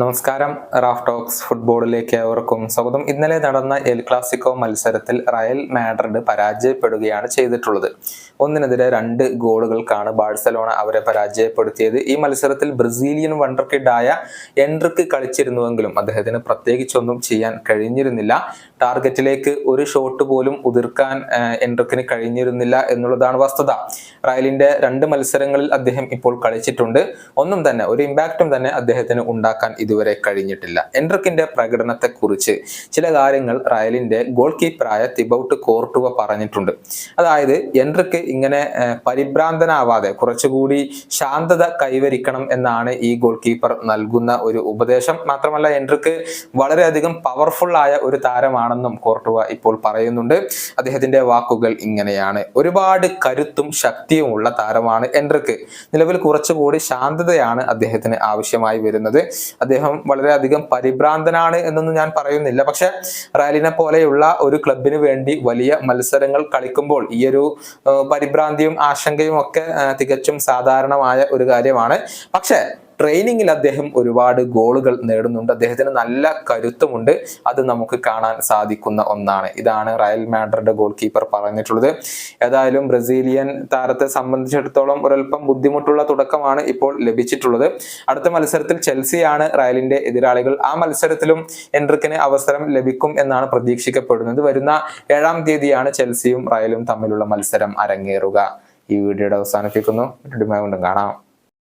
നമസ്കാരം. Raf talks ഫുട്ബോളിലേക്ക് ഏവർക്കും സ്വാഗതം. ഇന്നലെ നടന്ന എൽ ക്ലാസിക്കോ മത്സരത്തിൽ റയൽ മാഡ്രിഡ് പരാജയപ്പെടുകയാണ് ചെയ്തിട്ടുള്ളത്. ഒന്നിനെതിരെ രണ്ട് ഗോളുകൾക്കാണ് ബാഴ്സലോണ അവരെ പരാജയപ്പെടുത്തിയത്. ഈ മത്സരത്തിൽ ബ്രസീലിയൻ വണ്ടർ കിഡായ എൻട്രിക്ക് കളിച്ചിരുന്നുവെങ്കിലും അദ്ദേഹത്തിന് പ്രത്യേകിച്ചൊന്നും ചെയ്യാൻ കഴിഞ്ഞിരുന്നില്ല. ടാർഗറ്റിലേക്ക് ഒരു ഷോട്ട് പോലും ഉതിർക്കാൻ എൻട്രിക്കിന് കഴിഞ്ഞിരുന്നില്ല എന്നുള്ളതാണ് വസ്തുത. റയലിന്റെ രണ്ട് മത്സരങ്ങളിൽ അദ്ദേഹം ഇപ്പോൾ കളിച്ചിട്ടുണ്ട്. ഒന്നും തന്നെ ഒരു ഇമ്പാക്റ്റും തന്നെ അദ്ദേഹത്തിന് ഉണ്ടാക്കാൻ ഇതുവരെ കഴിഞ്ഞിട്ടില്ല. എൻട്രിക്കിന്റെ പ്രകടനത്തെക്കുറിച്ച് ചില കാര്യങ്ങൾ റയലിന്റെ ഗോൾ കീപ്പറായ തിബൌട്ട് കോർട്ടുവ പറഞ്ഞിട്ടുണ്ട്. അതായത് എൻട്രിക്ക് ഇങ്ങനെ പരിഭ്രാന്തനാവാതെ കുറച്ചുകൂടി ശാന്തത കൈവരിക്കണം എന്നാണ് ഈ ഗോൾ കീപ്പർ നൽകുന്ന ഒരു ഉപദേശം. മാത്രമല്ല എൻട്രിക്ക് വളരെയധികം പവർഫുൾ ആയ ഒരു താരമാണെന്നും കോർട്ടുവ ഇപ്പോൾ പറയുന്നുണ്ട്. അദ്ദേഹത്തിന്റെ വാക്കുകൾ ഇങ്ങനെയാണ്. ഒരുപാട് കരുത്തും ശക്തിയുമുള്ള താരമാണ് എൻട്രിക്ക്. നിലവിൽ കുറച്ചുകൂടി ശാന്തതയാണ് അദ്ദേഹത്തിന് ആവശ്യമായി വരുന്നത്. അദ്ദേഹം വളരെയധികം പരിഭ്രാന്തനാണ് എന്നൊന്നും ഞാൻ പറയുന്നില്ല. പക്ഷെ റയലിനെ പോലെയുള്ള ഒരു ക്ലബിന് വേണ്ടി വലിയ മത്സരങ്ങൾ കളിക്കുമ്പോൾ ഈ ഒരു പരിഭ്രാന്തിയും ആശങ്കയും ഒക്കെ തികച്ചും സാധാരണമായ ഒരു കാര്യമാണ്. പക്ഷെ ട്രെയിനിങ്ങിൽ അദ്ദേഹം ഒരുപാട് ഗോളുകൾ നേടുന്നുണ്ട്. അദ്ദേഹത്തിന് നല്ല കരുത്തുമുണ്ട്. അത് നമുക്ക് കാണാൻ സാധിക്കുന്ന ഒന്നാണ്. ഇതാണ് റയൽ മാഡ്രിഡ് ഗോൾ കീപ്പർ പറഞ്ഞിട്ടുള്ളത്. ഏതായാലും ബ്രസീലിയൻ താരത്തെ സംബന്ധിച്ചിടത്തോളം ഒരല്പം ബുദ്ധിമുട്ടുള്ള തുടക്കമാണ് ഇപ്പോൾ ലഭിച്ചിട്ടുള്ളത്. അടുത്ത മത്സരത്തിൽ ചെൽസിയാണ് റയലിന്റെ എതിരാളികൾ. ആ മത്സരത്തിലും എൻട്രിക്കിന് അവസരം ലഭിക്കും എന്നാണ് പ്രതീക്ഷിക്കപ്പെടുന്നത്. വരുന്ന ഏഴാം തീയതിയാണ് ചെൽസിയും റയലും തമ്മിലുള്ള മത്സരം അരങ്ങേറുക. ഈ വീഡിയോയുടെ അവസാനിപ്പിക്കുന്നു. കാണാം.